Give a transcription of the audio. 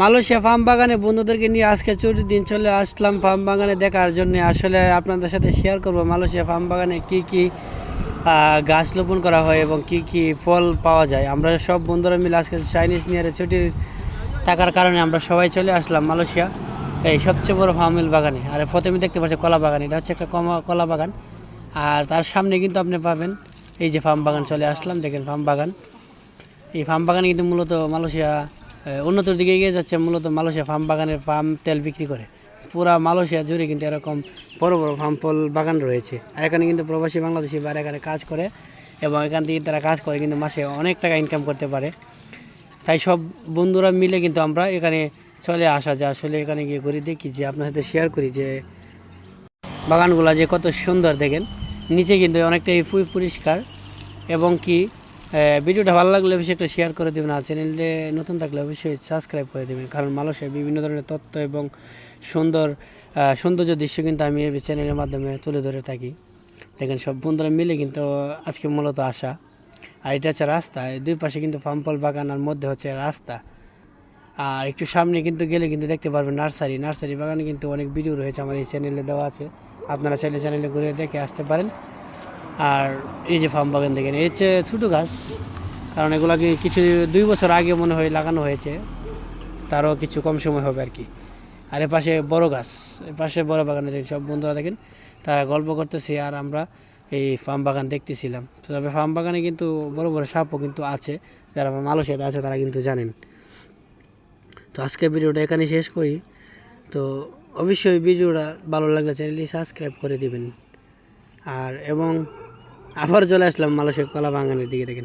Malaysia farm বাগানে বন্ধুদেরকে নিয়ে আজকে ছুটির দিন চলে আসলাম ফার্ম বাগানে দেখার জন্য। আসলে আপনাদের সাথে শেয়ার করব মালয়েশিয়া ফার্ম বাগানে কি কি গাছ রোপণ করা হয় এবং কি কি ফল পাওয়া যায়। আমরা সব বন্ধুরা মিলে আজকে চাইনিজ নিয়ারে ছুটির থাকার কারণে আমরা সবাই চলে আসলাম মালয়েশিয়া, এই সবচেয়ে বড় ফার্মেল বাগানে। আর প্রথমে দেখতে পাচ্ছি কলা বাগান, এটা হচ্ছে একটা কমা, কলা বাগান। আর তার সামনে কিন্তু আপনি পাবেন এই যে ফার্ম বাগান, চলে আসলাম। দেখেন ফার্ম বাগান। এই ফার্ম বাগানে কিন্তু মূলত মালয়েশিয়া উন্নতির দিকে এগিয়ে যাচ্ছে, মূলত মালয়েশিয়া ফার্ম বাগানের ফার্ম তেল বিক্রি করে। পুরা মালয়েশিয়া জুড়ে কিন্তু এরকম বড় বড় ফার্ম ফল বাগান রয়েছে। আর এখানে কিন্তু প্রবাসী বাংলাদেশি বাইরে এখানে কাজ করে এবং এখান থেকে তারা কাজ করে কিন্তু মাসে অনেক টাকা ইনকাম করতে পারে। তাই সব বন্ধুরা মিলে কিন্তু আমরা এখানে চলে আসা যে আসলে এখানে গিয়ে ঘুরে দেখি যে আপনার সাথে শেয়ার করি যে বাগানগুলো যে কত সুন্দর দেখেন। নিচে কিন্তু অনেকটাই পু- পরিষ্কার এবং কি ভিডিওটা ভালো লাগলে অবশ্যই একটা শেয়ার করে দেবেন আর চ্যানেলে নতুন থাকলে অবশ্যই সাবস্ক্রাইব করে দেবেন। কারণ মানুষের বিভিন্ন ধরনের তথ্য এবং সুন্দর সৌন্দর্য দৃশ্য কিন্তু আমি এই চ্যানেলের মাধ্যমে তুলে ধরে থাকি। দেখেন সব বন্ধুরা মিলে কিন্তু আজকে মূলত আসা। আর এটা হচ্ছে রাস্তা দুই পাশে কিন্তু ফার্মফল বাগান আর মধ্যে হচ্ছে রাস্তা। আর একটু সামনে কিন্তু গেলে কিন্তু দেখতে পারবেন নার্সারি। নার্সারি বাগানে কিন্তু অনেক ভিডিও রয়েছে, আমার এই চ্যানেলে দেওয়া আছে। আপনারা চাইলে চ্যানেলে ঘুরে দেখে আসতে পারেন। আর এই যে ফার্ম বাগান দেখেন, এই হচ্ছে ছোটো গাছ কারণ এগুলাকে কিছু দুই বছর আগে মনে হয় লাগানো হয়েছে। তারও কিছু কম সময় হবে আর কি। আর এ পাশে বড় গাছ, এ পাশে বড় বাগানে দেখেন, সব বন্ধুরা দেখেন, তারা গল্প করতেছে আর আমরা এই ফার্ম বাগান দেখতেছিলাম। তবে ফার্ম বাগানে কিন্তু বড় বড় সাপও কিন্তু আছে, যারা মালয়েশিয়াতে আছে তারা কিন্তু জানেন। তো আজকে ভিডিওটা এখানে শেষ করি। তো অবশ্যই ভিডিওটা ভালো লাগলে চ্যানেলটি সাবস্ক্রাইব করে দিবেন। আর এবং আবার চলে আসলাম মালয়েশিয়া কলা বাগানের দিকে দেখেন।